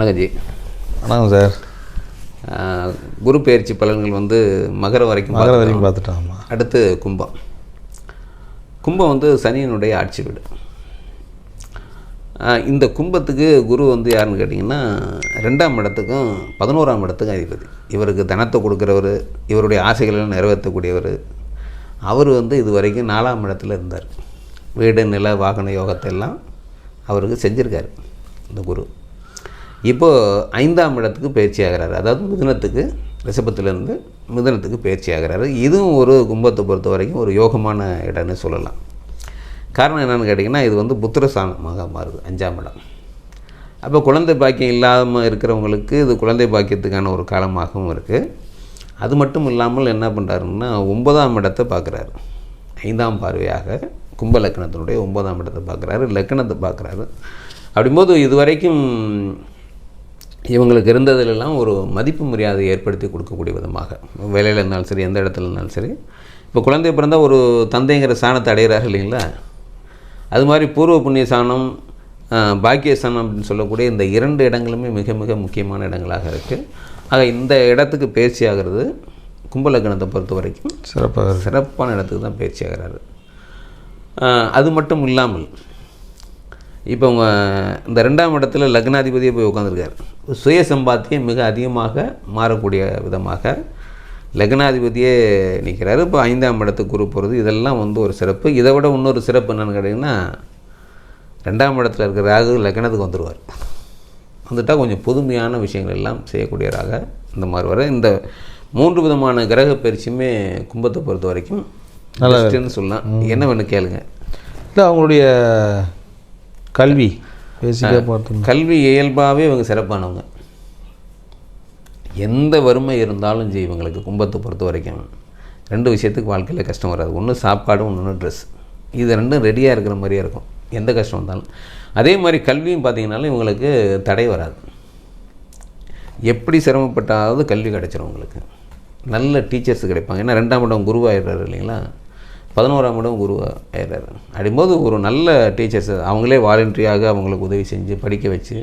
வணக்கஜி வணக்கம் சார். குரு பயிற்சி பலன்கள் வந்து மகர வரைக்கும் மகர. வரைக்கும் பார்த்துட்டாமா அடுத்து கும்பம். கும்பம் வந்து சனியினுடைய ஆட்சி வீடு. இந்த கும்பத்துக்கு குரு வந்து யாருன்னு கேட்டிங்கன்னா ரெண்டாம் இடத்துக்கும் பதினோராம் இடத்துக்கும் அதிபதி. இவருக்கு தனத்தை கொடுக்குறவர் இவருடைய ஆசைகளை நிறைவேற்றக்கூடியவர். அவர் வந்து இது வரைக்கும் நாலாம் இடத்துல இருந்தார். வீடு நில வாகன யோகத்தை எல்லாம் அவருக்கு செஞ்சுருக்காரு இந்த குரு. இப்போது ஐந்தாம் இடத்துக்கு பயிற்சி ஆகிறாரு அதாவது மிதனத்துக்கு ரிஷபத்திலேருந்து மிதனத்துக்கு பயிற்சி ஆகிறாரு இதுவும் ஒரு கும்பத்தை பொறுத்த வரைக்கும் ஒரு யோகமான இடம்னு சொல்லலாம். காரணம் என்னென்னு கேட்டிங்கன்னா இது வந்து புத்திரஸ்தானமாக மாறுது அஞ்சாம் இடம். அப்போ குழந்தை பாக்கியம் இல்லாமல் இருக்கிறவங்களுக்கு இது குழந்தை பாக்கியத்துக்கான ஒரு காலமாகவும் இருக்குது அது மட்டும் இல்லாமல் என்ன பண்ணுறாருன்னா ஒன்பதாம் இடத்தை பார்க்குறாரு. ஐந்தாம் பார்வையாக கும்ப லக்கணத்தினுடைய ஒன்பதாம் இடத்தை பார்க்குறாரு லக்கணத்தை பார்க்குறாரு. அப்படிங்கும்போது இதுவரைக்கும் இவங்களுக்கு இருந்ததிலெல்லாம் ஒரு மதிப்பு மரியாதை ஏற்படுத்தி கொடுக்கக்கூடிய விதமாக. வேலையில் இருந்தாலும் சரி எந்த இடத்துல இருந்தாலும் சரி. இப்போ குழந்தை பிறந்தால் ஒரு தந்தைங்கிற சாணத்தை அடைகிறாரு இல்லைங்களா? அது மாதிரி பூர்வ புண்ணிய சாணம் பாக்கிய சாணம் அப்படின்னு சொல்லக்கூடிய இந்த இரண்டு இடங்களுமே மிக மிக முக்கியமான இடங்களாக இருக்குது ஆக இந்த இடத்துக்கு பயிற்சி ஆகிறது கும்பலக்கணத்தை பொறுத்த வரைக்கும் சிறப்பாக சிறப்பான இடத்துக்கு தான் பயிற்சி ஆகிறாரு. அது மட்டும் இல்லாமல் இப்போ உங்க இந்த ரெண்டாம் இடத்துல லக்னாதிபதியே போய் உட்காந்துருக்காரு சுய சம்பாத்தியம் மிக அதிகமாக மாறக்கூடிய விதமாக லக்னாதிபதியே நிற்கிறாரு இப்போ ஐந்தாம் இடத்துக்கு குரு போகிறது இதெல்லாம் வந்து ஒரு சிறப்பு. இதை விட இன்னொரு சிறப்பு என்னென்னு கேட்டிங்கன்னா ரெண்டாம் இடத்துல இருக்கிற ராகு லக்னத்துக்கு வந்துடுவார் வந்துட்டால் கொஞ்சம் புதுமையான விஷயங்கள் எல்லாம் செய்யக்கூடியவராக இந்த மாதிரி வர இந்த மூன்று விதமான கிரக பயிற்சியுமே கும்பத்தை பொறுத்த வரைக்கும் பெஸ்ட்டுன்னு சொல்லலாம். என்ன வேணும் கேளுங்க. இல்லை அவங்களுடைய கல்வி. பேசிக்காக பார்த்தோம் கல்வி இயல்பாகவே இவங்க சிறப்பானவங்க. எந்த வறுமை இருந்தாலும் சரி இவங்களுக்கு கும்பத்தை பொறுத்த வரைக்கும் ரெண்டு விஷயத்துக்கு வாழ்க்கையில் கஷ்டம் வராது. ஒன்று சாப்பாடு ஒன்று ட்ரெஸ் இது ரெண்டும் ரெடியாக இருக்கிற மாதிரியே இருக்கும். எந்த கஷ்டம் வந்தாலும். அதே மாதிரி கல்வியும் பார்த்தீங்கன்னாலும் இவங்களுக்கு தடை வராது. எப்படி சிரமப்பட்டாவது கல்வி கிடைச்சிரும் உங்களுக்கு. நல்ல டீச்சர்ஸ் கிடைப்பாங்க. ஏன்னா ரெண்டாம் இடம் குருவாயிடுறாரு இல்லைங்களா? பதினோராம் இடம் குருவாயிடுறாரு அப்படிங்கும்போது ஒரு நல்ல டீச்சர்ஸ் அவங்களே வாலண்டரியாக அவங்களுக்கு உதவி செஞ்சு படிக்க வச்சு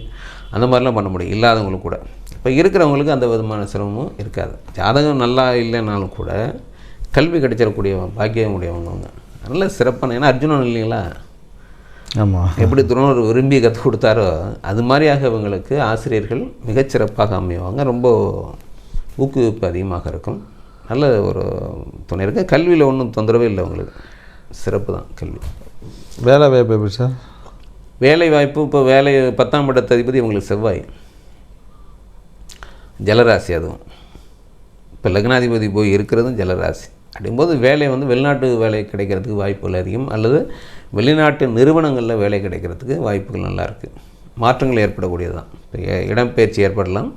அந்த மாதிரிலாம் பண்ண முடியும். இல்லாதவங்களுக்கு கூட. இப்போ இருக்கிறவங்களுக்கு அந்த விதமான சிரமமும் இருக்காது. ஜாதகம் நல்லா இல்லைனாலும் கூட கல்வி கிடைச்சிடக்கூடிய பாக்கியம் உடையவங்க அவங்க. நல்ல சிறப்பான ஏன்னா அர்ஜுனன் இல்லைங்களா? ஆமாம் எப்படி துரோணர் விரும்பி கற்றுக் கொடுத்தாரோ அது மாதிரியாக இவங்களுக்கு ஆசிரியர்கள் மிகச்சிறப்பாக அமைவாங்க. ரொம்ப ஊக்குவிப்பு அதிகமாக இருக்கும். நல்ல ஒரு துணை இருக்கு. கல்வியில் ஒன்றும் தொந்தரவே இல்லை அவங்களுக்கு சிறப்பு தான் கல்வி. வேலை வாய்ப்பு எப்படி சார்? வேலை வாய்ப்பு இப்போ வேலை பத்தாம் இடத்த அதிபதி இவங்களுக்கு செவ்வாய். ஜலராசி அதுவும். இப்போ லக்னாதிபதி போய் இருக்கிறதும் ஜலராசி. அப்படிங்கும்போது வேலை வந்து வெளிநாட்டு வேலை கிடைக்கிறதுக்கு வாய்ப்புகள் அதிகம். அல்லது வெளிநாட்டு நிறுவனங்களில் வேலை கிடைக்கிறதுக்கு வாய்ப்புகள் நல்லா இருக்குது மாற்றங்கள் ஏற்படக்கூடியது தான் இடம்பெயர்ச்சி ஏற்படலாம்.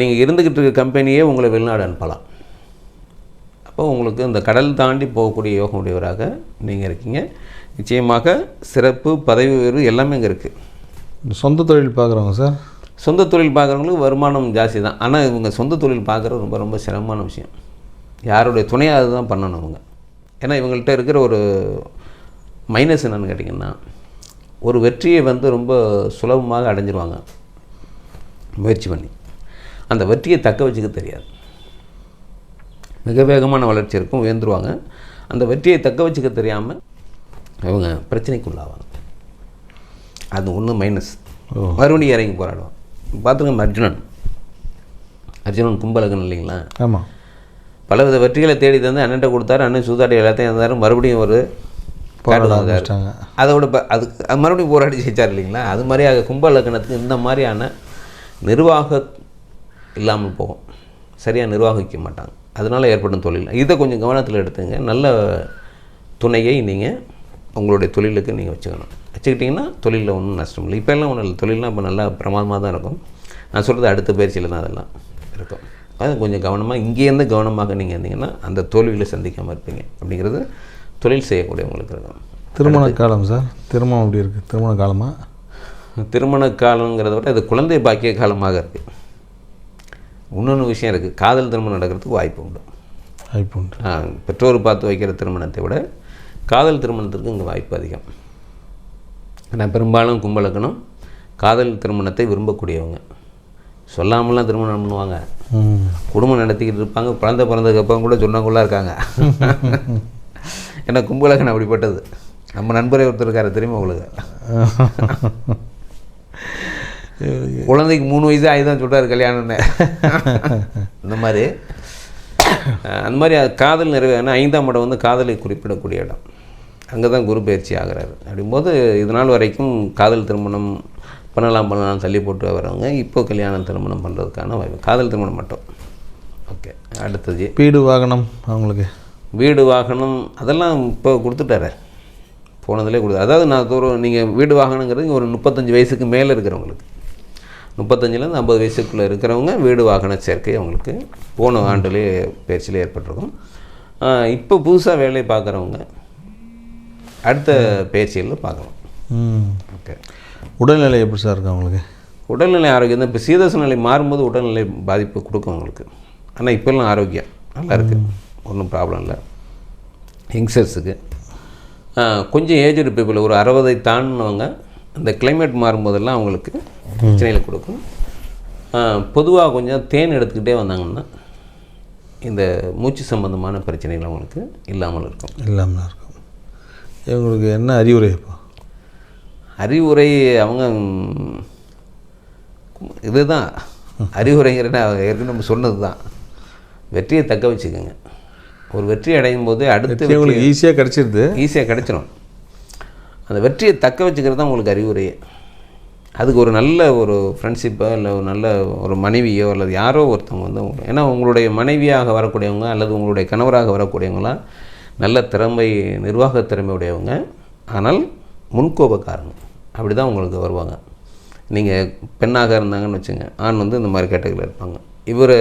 நீங்கள் இருந்துக்கிட்டு இருக்க கம்பெனியே உங்களை வெளிநாடு அனுப்பலாம். அப்போ உங்களுக்கு இந்த கடல் தாண்டி போகக்கூடிய யோகம் உடையவராக நீங்கள் இருக்கீங்க. நிச்சயமாக சிறப்பு பதவி உயர்வு எல்லாமே இங்கே இருக்குது சொந்த தொழில் பார்க்குறவங்க சார்? சொந்த தொழில் பார்க்குறவங்களுக்கு வருமானம் ஜாஸ்தி தான். ஆனால் இவங்க சொந்த தொழில் பார்க்குறது ரொம்ப ரொம்ப சிரமமான விஷயம். யாருடைய துணையாக தான் பண்ணணும் அவங்க ஏன்னா இவங்கள்ட்ட இருக்கிற ஒரு மைனஸ் என்னன்னு கேட்டிங்கன்னா ஒரு வெற்றியை வந்து ரொம்ப சுலபமாக அடைஞ்சிருவாங்க. முயற்சி பண்ணி. அந்த வெற்றியை தக்க வச்சுக்க தெரியாது. மிக வேகமான வளர்ச்சி இருக்கும் உயர்ந்துருவாங்க. அந்த வெற்றியை தக்க வச்சுக்க தெரியாமல் இவங்க பிரச்சனைக்குள்ளாவாங்க. அது ஒன்று மைனஸ். மறுபடியும் இறங்கி போராடுவான் பார்த்துங்க அர்ஜுனன். அர்ஜுனன் கும்பலகன் இல்லைங்களா? ஆமாம் பலவித வெற்றிகளை தேடி தந்து அண்ணன்ட்ட கொடுத்தாரு. அண்ணன் சூதாடி எல்லாத்தையும் இருந்தார் மறுபடியும் ஒரு போராட காட்டுக்கு வந்தாரு. ஆரம்பிச்சிட்டாங்க. அதோட அதுக்கு அது மறுபடியும் போராடி ஜெயிச்சார் இல்லைங்களா? அது மாதிரியாக கும்ப லக்னத்துக்கு இந்த மாதிரியான நிர்வாக இல்லாமல் போகும். சரியாக நிர்வகிக்க மாட்டாங்க. அதனால் ஏற்படும் தொழில். இதை கொஞ்சம் கவனத்தில் எடுத்துங்க. நல்ல துணையை நீங்கள் உங்களுடைய தொழிலுக்கு நீங்கள் வச்சுக்கணும். வச்சுக்கிட்டிங்கன்னா தொழிலில் ஒன்றும் நஷ்டம் இல்லை. இப்போ எல்லாம் ஒன்றும் இல்லை. தொழில்லாம் இப்போ நல்லா பிரமாதமாக தான் இருக்கும். நான் சொல்கிறது அடுத்த பயிற்சியில் தான் அதெல்லாம் இருக்கும். அது கொஞ்சம் கவனமாக இங்கேருந்து கவனமாக நீங்கள் இருந்தீங்கன்னா அந்த தோல்வியில் சந்திக்காமல் இருப்பீங்க. அப்படிங்கிறது தொழில் செய்யக்கூடியவங்களுக்கு இருக்கும். திருமண காலம் சார். திருமணம் எப்படி இருக்குது திருமண காலமா? திருமண காலங்கிறத விட இது குழந்தை பாக்கிய காலமாக இருக்குது இன்னொன்று விஷயம் இருக்குது காதல் திருமணம் நடக்கிறதுக்கு வாய்ப்பு உண்டு. வாய்ப்பு உண்டு. பெற்றோர் பார்த்து வைக்கிற திருமணத்தை விட காதல் திருமணத்திற்கு இங்கே வாய்ப்பு அதிகம். ஆனால் பெரும்பாலும் கும்பலக்கணம் காதல் திருமணத்தை விரும்பக்கூடியவங்க. சொல்லாமலாம் திருமணம் பண்ணுவாங்க. குடும்பம் நடத்திக்கிட்டு இருப்பாங்க. குழந்தை பிறந்ததுக்கப்புறம் கூட சொன்னவங்களாம் இருக்காங்க. ஏன்னா கும்பலகன் அப்படிப்பட்டது. நம்ம நண்பரே ஒருத்தர் இருக்காரு தெரியுமா உங்களுக்கு? குழந்தைக்கு மூணு வயசு ஆகி தான் சொல்கிறாரு கல்யாணம்னு. அந்த மாதிரி அந்த மாதிரி அது காதல் நிறைவேறினா ஐந்தாம் இடம் வந்து காதலை குறிப்பிடக்கூடிய இடம். அங்கே தான் குரு பயிற்சி ஆகிறாரு. அப்படிங்கும்போது இது நாள் வரைக்கும் காதல் திருமணம் பண்ணலாம் பண்ணலாம் தள்ளி போட்டு வரவங்க இப்போ கல்யாணம் திருமணம் பண்ணுறதுக்கான வாய்ப்பு. காதல் திருமணம் மட்டும். ஓகே அடுத்தது. வீடு வாகனம் அவங்களுக்கு? வீடு வாகனம் அதெல்லாம் இப்போ கொடுத்துட்டாரு. போனதிலே கொடுத்து அதாவது நான் தூரம் நீங்கள் வீடு வாகனங்கிறது ஒரு முப்பத்தஞ்சு வயசுக்கு மேலே இருக்கிறவங்களுக்கு. முப்பத்தஞ்சுலேருந்து ஐம்பது வயசுக்குள்ளே இருக்கிறவங்க வீடு வாகன சேர்க்கை அவங்களுக்கு போன ஆண்டுலேயே பயிற்சியில் ஏற்பட்டிருக்கும். இப்போ புதுசாக வேலை பார்க்குறவங்க அடுத்த பயிற்சிகளில் பார்க்கலாம். ஓகே. உடல்நிலை எப்படி சார் இருக்கு அவங்களுக்கு? உடல்நிலை ஆரோக்கியம் தான். இப்போ சீதோஷ நிலை மாறும்போது உடல்நிலை பாதிப்பு கொடுக்கும் உங்களுக்கு ஆனால் இப்போல்லாம் ஆரோக்கியம். நல்லா இருக்குது ஒன்றும் ப்ராப்ளம் இல்லை. யங்ஸ்டர்ஸுக்கு. கொஞ்சம் ஏஜ்டு பீப்புள் ஒரு அறுபதை தாண்டினவங்க இந்த climate மாறும்போதெல்லாம் அவங்களுக்கு பிரச்சனைகளை கொடுக்கும். பொதுவாக கொஞ்சம் தேன் எடுத்துக்கிட்டே வந்தாங்கன்னா இந்த மூச்சு சம்பந்தமான பிரச்சனைகள் அவங்களுக்கு இல்லாமல் இருக்கும். இல்லாமல் இருக்கும். இவங்களுக்கு என்ன அறிவுரை இப்போ? அறிவுரை அவங்க இதுதான். அறிவுரைங்கிற நான் ஏற்கனவே நம்ம சொன்னது தான். வெற்றியை தக்க வச்சுக்கோங்க. ஒரு வெற்றி அடையும் போது அடுத்த இவங்களுக்கு ஈஸியாக கிடச்சிருது. ஈஸியாக கிடைச்சிரும். அந்த வெற்றியை தக்க வச்சுக்கிறது தான் உங்களுக்கு அறிவுரையே. அதுக்கு ஒரு நல்ல ஒரு ஃப்ரெண்ட்ஷிப்போ இல்லை ஒரு நல்ல ஒரு மனைவியோ அல்லது யாரோ ஒருத்தவங்க வந்து உங்களுக்கு ஏன்னா உங்களுடைய மனைவியாக வரக்கூடியவங்க அல்லது உங்களுடைய கணவராக வரக்கூடியவங்களாம் நல்ல திறமை நிர்வாக திறமை உடையவங்க. ஆனால் முன்கோபக்காரங்க. அப்படி தான் உங்களுக்கு வருவாங்க. நீங்கள் பெண்ணாக இருந்தாங்கன்னு வச்சுங்க ஆண் வந்து இந்த மாதிரி கேட்டகரியில் இருப்பாங்க. இவர்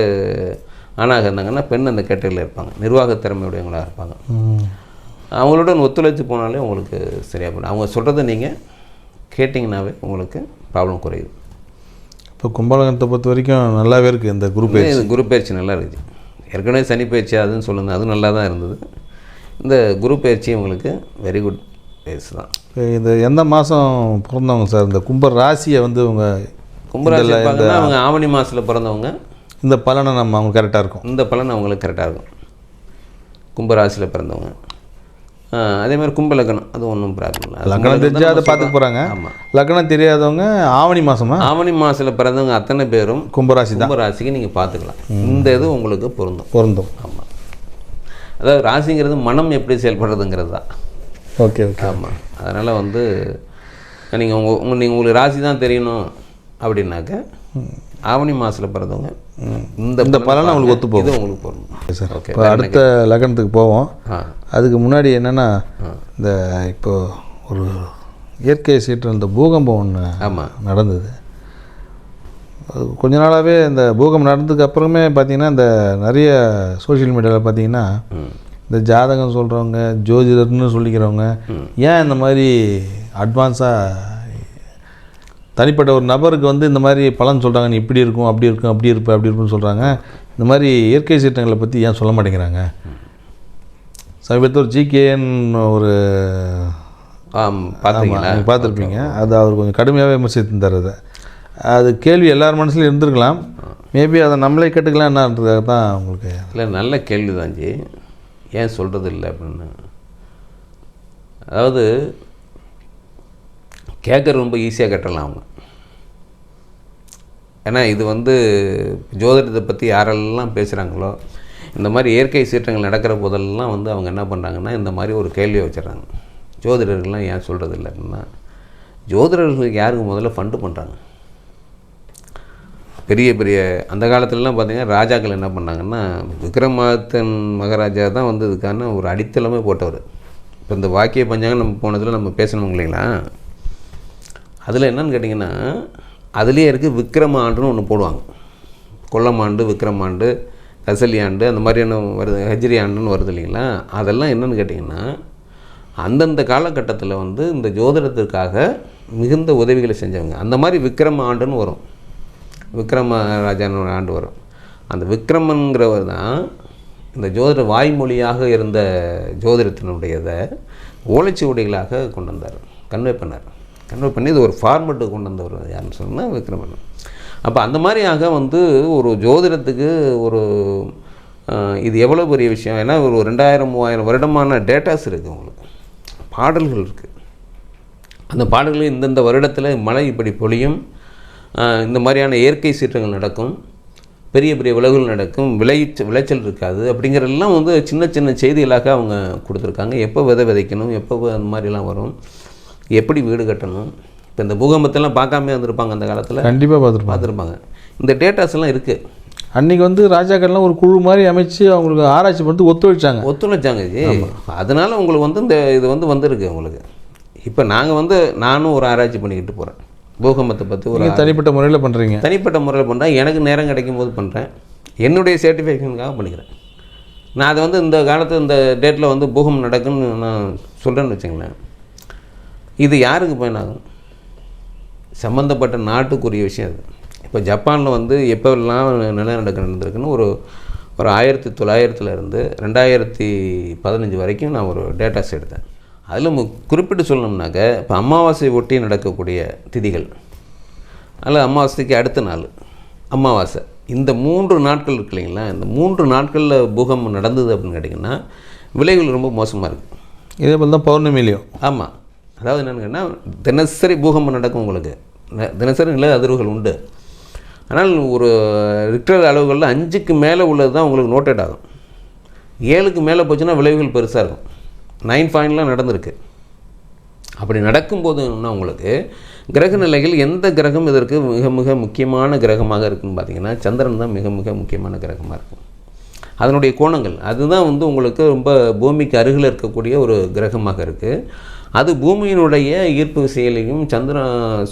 ஆணாக இருந்தாங்கன்னா பெண் அந்த கேட்டகரியில் இருப்பாங்க. நிர்வாக திறமையுடையவங்களாக இருப்பாங்க. அவங்களுடன் ஒத்துழைச்சு போனாலே உங்களுக்கு சரியாக போயிடும். அவங்க சொல்கிறத நீங்கள் கேட்டிங்கனாவே உங்களுக்கு ப்ராப்ளம் குறையுது. இப்போ கும்பலகத்தை பொறுத்த வரைக்கும் நல்லாவே இருக்குது இந்த குரூப் இது குரு பயிற்சி நல்லா இருக்குது ஏற்கனவே சனி பயிற்சி அதுன்னு சொல்லுங்க அதுவும் நல்லா தான் இருந்தது. இந்த குரு பயிற்சி உங்களுக்கு வெரி குட் பேஸ் தான். இப்போ இந்த எந்த மாதம் பிறந்தவங்க சார்? இந்த கும்ப ராசியை வந்து உங்க கும்பராசி அவங்க ஆவணி மாதத்தில் பிறந்தவங்க. இந்த பலனை நம்ம அவங்க கரெக்டாக இருக்கும். இந்த பலன் அவங்களுக்கு கரெக்டாக இருக்கும். கும்பராசியில் பிறந்தவங்க. அதே மாதிரி கும்ப லக்னம் அது ஒன்றும் ப்ராப்ளம் இல்லை. லக்னம் தெரிஞ்சா அதை பார்த்துக்க போகிறாங்க ஆமாம் லக்னம் தெரியாதவங்க ஆவணி மாதமா ஆவணி மாதத்தில் பிறந்தவங்க அத்தனை பேரும் கும்பராசி தான் கும்பராசிக்கு நீங்கள் பார்த்துக்கலாம். இந்த இது உங்களுக்கு பொருந்தும். பொருந்தும். ஆமாம் அதாவது ராசிங்கிறது மனம் எப்படி செயல்படுறதுங்கிறது. தான் ஓகே ஓகே. ஆமாம் அதனால் வந்து நீங்கள் உங்கள் உங்கள் நீங்கள் உங்களுக்கு ராசி தான் தெரியணும் அப்படின்னாக்க ஆவணி மாதத்தில் பிறந்தவங்க. இந்த இந்த பலன் அவங்களுக்கு ஒத்து போகும். உங்களுக்கு போகணும் சார் ஓகே இப்போ அடுத்த லக்னத்துக்கு போவோம். அதுக்கு முன்னாடி என்னென்னா இந்த இப்போ ஒரு இயற்கை சீற்றம் இந்த பூகம்பம் ஒன்று ஆமாம் நடந்தது. கொஞ்ச நாளாகவே இந்த பூகம்பம் நடந்ததுக்கு அப்புறமே பார்த்தீங்கன்னா இந்த நிறைய சோஷியல் மீடியாவில் பார்த்தீங்கன்னா இந்த ஜாதகம் சொல்கிறவங்க ஜோதிடர்னு சொல்லிக்கிறவங்க ஏன் இந்த மாதிரி அட்வான்ஸாக தனிப்பட்ட ஒரு நபருக்கு வந்து இந்த மாதிரி பலன் சொல்கிறாங்க நீ இப்படி இருக்கும் அப்படி இருக்கும் அப்படி இருப்ப அப்படி இருப்புன்னு சொல்கிறாங்க இந்த மாதிரி இயற்கை சீற்றங்களை பற்றி ஏன் சொல்ல மாட்டேங்கிறாங்க? சமீபத்தில் ஒரு ஜிகேன்னு ஒரு பார்த்தீங்களா பார்த்துருப்பீங்க. அது அவர் கொஞ்சம் கடுமையாகவே விமர்சித்திருந்தார் அதை அது கேள்வி எல்லார் மனசுலையும் இருந்திருக்கலாம். மேபி அதை நம்மளே கேட்டுக்கலாம். என்னன்றதாக தான் உங்களுக்கு இல்லை நல்ல கேள்வி தான் ஜி. ஏன் சொல்கிறது இல்லை அப்படின்னு. அதாவது கேட்குறது ரொம்ப ஈஸியாக கட்டலாம் அவங்க. ஏன்னா இது வந்து ஜோதிடத்தை பற்றி யாரெல்லாம் பேசுகிறாங்களோ இந்த மாதிரி இயற்கை சீற்றங்கள் நடக்கிற போதெல்லாம் வந்து அவங்க என்ன பண்ணுறாங்கன்னா இந்த மாதிரி ஒரு கேள்வியை வச்சிடறாங்க ஜோதிடர்கள்லாம் ஏன் சொல்கிறது இல்லைன்னா ஜோதிடர்களுக்கு யாருக்கு முதல்ல ஃபண்டு பண்ணுறாங்க பெரிய பெரிய அந்த காலத்துலலாம் பார்த்தீங்கன்னா ராஜாக்கள் என்ன பண்ணாங்கன்னா விக்ரமாதித்தன் மகாராஜா தான் வந்து இதுக்கான ஒரு அடித்தளமே போட்டவர். இப்போ இந்த வாக்கிய பஞ்சாங்கம் நம்ம போனதில் நம்ம பேசணும் இல்லைங்களா? அதில் என்னன்னு கேட்டிங்கன்னா அதுலேயே இருக்குது விக்ரம ஆண்டுன்னு ஒன்று போடுவாங்க. கொல்லம் ஆண்டு விக்ரம் ஆண்டு கசலி ஆண்டு அந்த மாதிரியான வருது ஹஜ்ரி ஆண்டுன்னு வருது இல்லைங்களா? அதெல்லாம் என்னென்னு கேட்டிங்கன்னா அந்தந்த காலகட்டத்தில் வந்து இந்த ஜோதிடத்திற்காக மிகுந்த உதவிகளை செஞ்சவங்க. அந்த மாதிரி விக்ரம ஆண்டுன்னு வரும். விக்ரம ராஜான்னு ஆண்டு வரும். அந்த விக்ரமன்கிறவர் தான் இந்த ஜோதிட வாய்மொழியாக இருந்த ஜோதிடத்தினுடையதை ஓலைச்சுவடிகளாக கொண்டு வந்தார். கன்வே பண்ணார். கன்வெர்ட் பண்ணி இது ஒரு ஃபார்மெட்டு கொண்டு வந்தவர் யாருன்னு சொன்னால் விக்ரமன். அப்போ அந்த மாதிரியாக வந்து ஒரு ஜோதிடத்துக்கு ஒரு இது எவ்வளோ பெரிய விஷயம்? ஏன்னா ஒரு ரெண்டாயிரம் மூவாயிரம் வருடமான டேட்டாஸ் இருக்குது உங்களுக்கு. பாடல்கள் இருக்குது அந்த பாடல்கள் இந்தந்த வருடத்தில் மழை இப்படி பொழியும். இந்த மாதிரியான இயற்கை சீற்றங்கள் நடக்கும். பெரிய பெரிய விளைவுகள் நடக்கும். விளைச்சல் விளைச்சல் இருக்காது. அப்படிங்கிறதெல்லாம் வந்து சின்ன சின்ன செய்திகளாக அவங்க கொடுத்துருக்காங்க. எப்போ விதை விதைக்கணும்? எப்போ அந்த மாதிரிலாம் வரும்? எப்படி வீடு கட்டணும்? இப்போ இந்த பூகம்பத்தெல்லாம் பார்க்காம வந்திருப்பாங்க அந்த காலத்தில். கண்டிப்பாக பார்த்துருப்பாங்க. பார்த்துருப்பாங்க. இந்த டேட்டாஸ் எல்லாம் இருக்குது அன்றைக்கி வந்து ராஜாக்கள்லாம் ஒரு குழு மாதிரி அமைச்சு அவங்களுக்கு ஆராய்ச்சி பண்ணிட்டு ஒத்துழைச்சாங்க. ஒத்துழைச்சாங்க ஜி அதனால உங்களுக்கு வந்து இந்த இது வந்து வந்திருக்கு உங்களுக்கு. இப்போ நாங்கள் வந்து நானும் ஒரு ஆராய்ச்சி பண்ணிக்கிட்டு போகிறேன் பூகம்பத்தை பற்றி ஒரு தனிப்பட்ட முறையில் பண்ணுறீங்க தனிப்பட்ட முறையில் பண்ணுறேன் எனக்கு நேரம் கிடைக்கும் போது பண்ணுறேன் என்னுடைய சர்டிஃபிகேஷனுக்காக பண்ணிக்கிறேன். நான் அதை வந்து இந்த காலத்து இந்த டேட்டில் வந்து பூகம்பம் நடக்குன்னு நான் சொல்கிறேன்னு வச்சுங்களேன் இது யாருக்கு பயனாகும்? சம்மந்தப்பட்ட நாட்டுக்குரிய விஷயம் அது. இப்போ ஜப்பானில் வந்து எப்போல்லாம் நிலநடுக்கம் நடந்திருக்குன்னு ஒரு ஒரு ஆயிரத்தி தொள்ளாயிரத்துல இருந்து ரெண்டாயிரத்தி பதினஞ்சு வரைக்கும் நான் ஒரு டேட்டாஸ் எடுத்தேன். அதில் குறிப்பிட்டு சொல்லணும்னாக்க இப்போ அமாவாசை ஒட்டி நடக்கக்கூடிய திதிகள். அல்ல அமாவாசைக்கு அடுத்த நாள் அமாவாசை. இந்த மூன்று நாட்கள் இருக்கு இல்லைங்களா? இந்த மூன்று நாட்களில் பூகம்பம் நடந்தது அப்படின்னு கேட்டிங்கன்னா விளைவுகள் ரொம்ப மோசமாக இருக்குது இதே போல் தான் பௌர்ணமிலையும் ஆமாம் அதாவது என்னென்னா தினசரி பூகம்பம் நடக்கும் உங்களுக்கு. தினசரி நில அதிர்வுகள் உண்டு. ஆனால் ஒரு ரிக்டர் அளவுகளில் அஞ்சுக்கு மேலே உள்ளது தான் உங்களுக்கு நோட்டட் ஆகும். ஏழுக்கு மேலே போச்சுன்னா விளைவுகள் பெருசாக இருக்கும். நைன் பாயிண்ட்லாம் நடந்திருக்கு. அப்படி நடக்கும்போது என்ன உங்களுக்கு கிரக நிலைகள் எந்த கிரகம் இதற்கு மிக மிக முக்கியமான கிரகமாக இருக்குன்னு பார்த்தீங்கன்னா சந்திரன் தான் மிக மிக முக்கியமான கிரகமாக இருக்கும். அதனுடைய கோணங்கள் அதுதான் வந்து உங்களுக்கு ரொம்ப பூமிக்கு அருகில் இருக்கக்கூடிய ஒரு கிரகமாக இருக்குது அது பூமியினுடைய ஈர்ப்பு விசையிலையும் சந்திர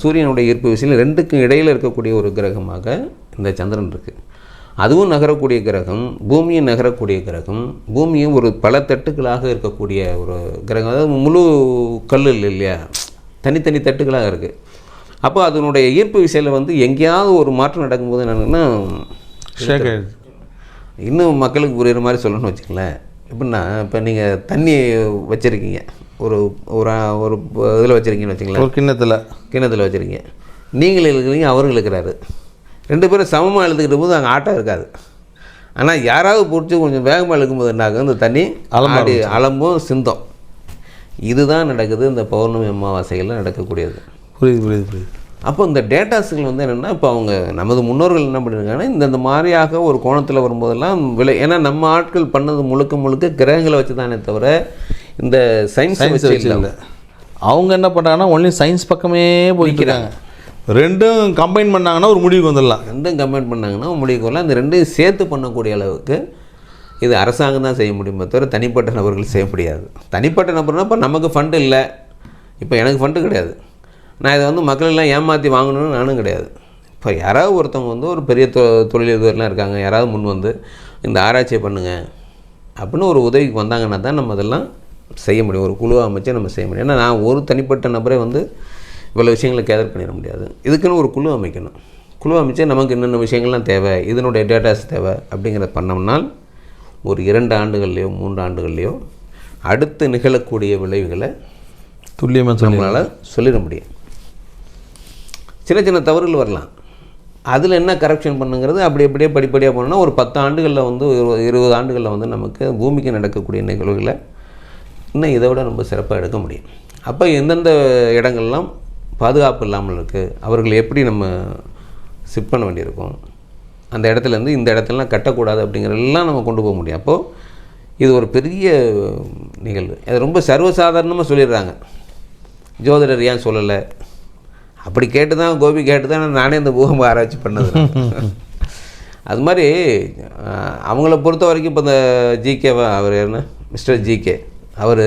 சூரியனுடைய ஈர்ப்பு விசையிலும் ரெண்டுக்கும் இடையில் இருக்கக்கூடிய ஒரு கிரகமாக இந்த சந்திரன் இருக்குது அதுவும் நகரக்கூடிய கிரகம் பூமியும் நகரக்கூடிய கிரகம் பூமியும் ஒரு பல தட்டுக்களாக இருக்கக்கூடிய ஒரு கிரகம். அதாவது முழு கல் இல்லை இல்லையா? தனித்தனி தட்டுகளாக இருக்குது அப்போ அதனுடைய ஈர்ப்பு விசையில் வந்து எங்கேயாவது ஒரு மாற்றம் நடக்கும்போது என்னன்னா இன்னும் மக்களுக்கு புரியுற மாதிரி சொல்லணும்னு வச்சுங்களேன் எப்படின்னா இப்போ நீங்கள் தண்ணி வச்சுருக்கீங்க. ஒரு ஒரு ஒரு இதில் வச்சுருக்கீங்கன்னு வச்சுங்களேன். ஒரு கிண்ணத்தில். கிணத்துல வச்சுருக்கீங்க. நீங்கள் இழுக்கிறீங்க அவரும் இழுக்கிறாரு ரெண்டு பேரும் சமமாக இழுத்துக்கிட்ட போது அங்கே ஆட்டம் இருக்காது. ஆனால் யாராவது பிடிச்சி கொஞ்சம் வேகமாக இழுக்கும்போது என்ன ஆகும்? இந்த தண்ணி அலம்ப ஆடி அலம்பும் சிந்தம். இதுதான் நடக்குது இந்த பௌர்ணமி அமாவாசைகளில் நடக்கக்கூடியது. புரியுது புரியுது புரியுது. அப்போ இந்த டேட்டாஸுகள் வந்து என்னென்னா இப்போ அவங்க நமது முன்னோர்கள் என்ன பண்ணியிருக்காங்கன்னா இந்தந்த மாதிரியாக ஒரு கோணத்தில் வரும்போதெல்லாம் விலை ஏன்னா நம்ம ஆட்கள் பண்ணது முழுக்க முழுக்க கிரகங்களை வச்சு தானே தவிர இந்த சயின்ஸ் வச்சு இல்லை. அவங்க என்ன பண்ணுறாங்கன்னா ஒன்லி சயின்ஸ் பக்கமே போய்க்கிறாங்க ரெண்டும் கம்பைன் பண்ணாங்கன்னா ஒரு முடிவுக்கு வந்துடலாம். ரெண்டும் கம்பைன் பண்ணாங்கன்னா முடிவுக்கு வரலாம். இந்த ரெண்டையும் சேர்த்து பண்ணக்கூடிய அளவுக்கு இது அரசாங்கம் தான் செய்ய முடியுமே தவிர தனிப்பட்ட நபர்கள் செய்ய முடியாது. தனிப்பட்ட நபர்னா இப்போ நமக்கு ஃபண்டு இல்லை. இப்போ எனக்கு ஃபண்டு கிடையாது. நான் இதை வந்து மக்கள் எல்லாம் ஏமாற்றி வாங்கணும்னு நானும் கிடையாது. இப்போ யாராவது ஒருத்தவங்க வந்து ஒரு பெரிய தொ தொழிலதிபர்லாம் இருக்காங்க. யாராவது முன் வந்து இந்த ஆராய்ச்சியை பண்ணுங்கள் அப்படின்னு ஒரு உதவிக்கு வந்தாங்கன்னா தான் நம்ம அதெல்லாம் செய்ய முடியும் ஒரு குழுவை அமைச்சு நம்ம செய்ய முடியும். ஏன்னா நான் ஒரு தனிப்பட்ட நபரே வந்து இவ்வளோ விஷயங்களை கேதர் பண்ணிட முடியாது. இதுக்குன்னு ஒரு குழு அமைக்கணும். குழு அமைச்சு நமக்கு என்னென்ன விஷயங்கள்லாம் தேவை இதனுடைய டேட்டாஸ் தேவை அப்படிங்கிறத பண்ணோம்னால் ஒரு இரண்டு ஆண்டுகள்லையோ மூன்று ஆண்டுகள்லையோ அடுத்து நிகழக்கூடிய விளைவுகளை துல்லியமாக நம்மளால் சொல்லிட முடியும். சின்ன சின்ன தவறுகள் வரலாம். அதில் என்ன கரெக்ஷன் பண்ணுங்கிறது அப்படி அப்படியே படிப்படியாக போனோம்னா ஒரு பத்து ஆண்டுகளில் வந்து இருபது ஆண்டுகளில் வந்து நமக்கு பூமிக்கு நடக்கக்கூடிய நிகழ்வுகளை இன்னும் இதை விட ரொம்ப சிறப்பாக எடுக்க முடியும். அப்போ எந்தெந்த இடங்கள்லாம் பாதுகாப்பு இல்லாமல் இருக்குது அவர்கள் எப்படி நம்ம சிப் பண்ண வேண்டியிருக்கும்? அந்த இடத்துலேருந்து இந்த இடத்துலலாம் கட்டக்கூடாது அப்படிங்கிறதெல்லாம் நம்ம கொண்டு போக முடியும். அப்போது இது ஒரு பெரிய நிகழ்வு. அது ரொம்ப சர்வசாதாரணமாக சொல்லிடுறாங்க. ஜோதிடர் ஏன் சொல்லலை? அப்படி கேட்டு தான் கோபி கேட்டு தான் நானே இந்த பூகம்ப ஆராய்ச்சி பண்ணது. அது மாதிரி அவங்கள பொறுத்த வரைக்கும் இப்போ இந்த ஜிகே அவர் என்ன மிஸ்டர் ஜிகே அவர்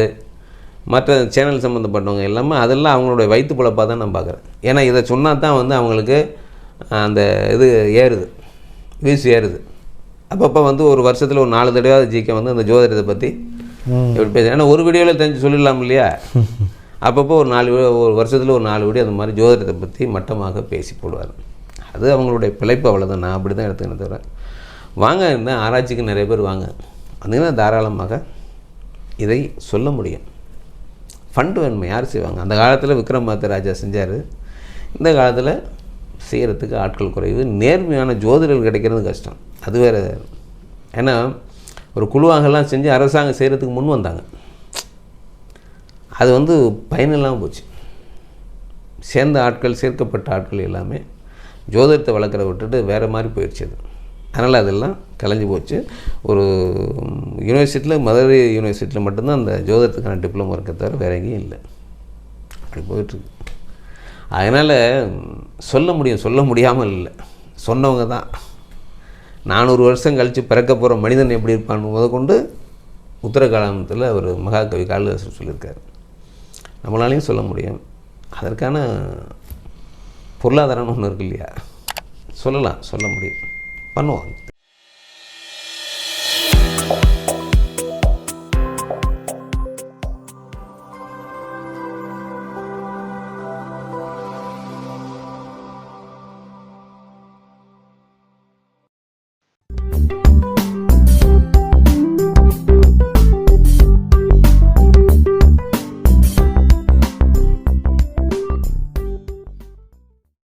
மற்ற சேனல் சம்மந்தப்பட்டவங்க எல்லாமே அதெல்லாம் அவங்களுடைய வயிற்று பிழப்பாக தான் நான் பார்க்குறேன். ஏன்னா இதை சொன்னால் தான் வந்து அவங்களுக்கு அந்த இது ஏறுது வீசு ஏறுது. அப்பப்போ வந்து ஒரு வருஷத்தில் ஒரு நாலு தடவையாவது ஜிகே வந்து அந்த ஜோதிடத்தை பற்றி எப்படி பேச ஏன்னா ஒரு வீடியோவில் தெரிஞ்சு சொல்லிடலாம் இல்லையா? அப்பப்போ ஒரு நாலு ஒரு வருஷத்தில் ஒரு நாலு வீடியோ அந்த மாதிரி ஜோதிடத்தை பற்றி மட்டமாக பேசி போடுவார். அது அவங்களுடைய பிழைப்பு அவ்வளோதான் நான் அப்படி தான் எடுத்துக்கிறேன் தவிர. வாங்க இந்த ஆராய்ச்சிக்கு நிறைய பேர் வாங்க. வந்தீங்கன்னா தாராளமாக இதை சொல்ல முடியும். ஃபண்டு வேணுமே? யார் செய்வாங்க? அந்த காலத்தில் விக்ரமாத்த ராஜா செஞ்சார். இந்த காலத்தில் செய்கிறதுக்கு ஆட்கள் குறைவு. நேர்மையான ஜோதிடர்கள் கிடைக்கிறது கஷ்டம். அது வேறு. ஏன்னா ஒரு குழுவாகலாம் செஞ்சு அரசாங்கம் செய்கிறதுக்கு முன் வந்தாங்க. அது வந்து பயனில்லாமல் போச்சு. சேர்ந்த ஆட்கள் சேர்க்கப்பட்ட ஆட்கள் எல்லாமே ஜோதிடத்தை வளர்க்குற விட்டுட்டு வேறு மாதிரி போயிடுச்சு அது. அதனால் அதெல்லாம் கலைஞ்சு போச்சு. ஒரு யூனிவர்சிட்டியில் மதுரை யூனிவர்சிட்டியில் மட்டும்தான் அந்த ஜோதிடத்துக்கான டிப்ளமோ இருக்க தவிர வேற எங்கேயும் இல்லை. அப்படி போயிட்டுருக்கு. அதனால் சொல்ல முடியும் சொல்ல முடியாமல் இல்லை. சொன்னவங்க தான். நானூறு வருஷம் கழித்து பிறக்க போகிற மனிதன் எப்படி இருப்பான்னு முதற்கொண்டு உத்தரகாலத்தில் அவர் மகாகவி காளிதாசர் சொல்லியிருக்காரு. நம்மளாலையும் சொல்ல முடியும். அதற்கான பொருளாதாரம்னு ஒன்று இருக்கு இல்லையா? சொல்லலாம் சொல்ல முடியும். 关注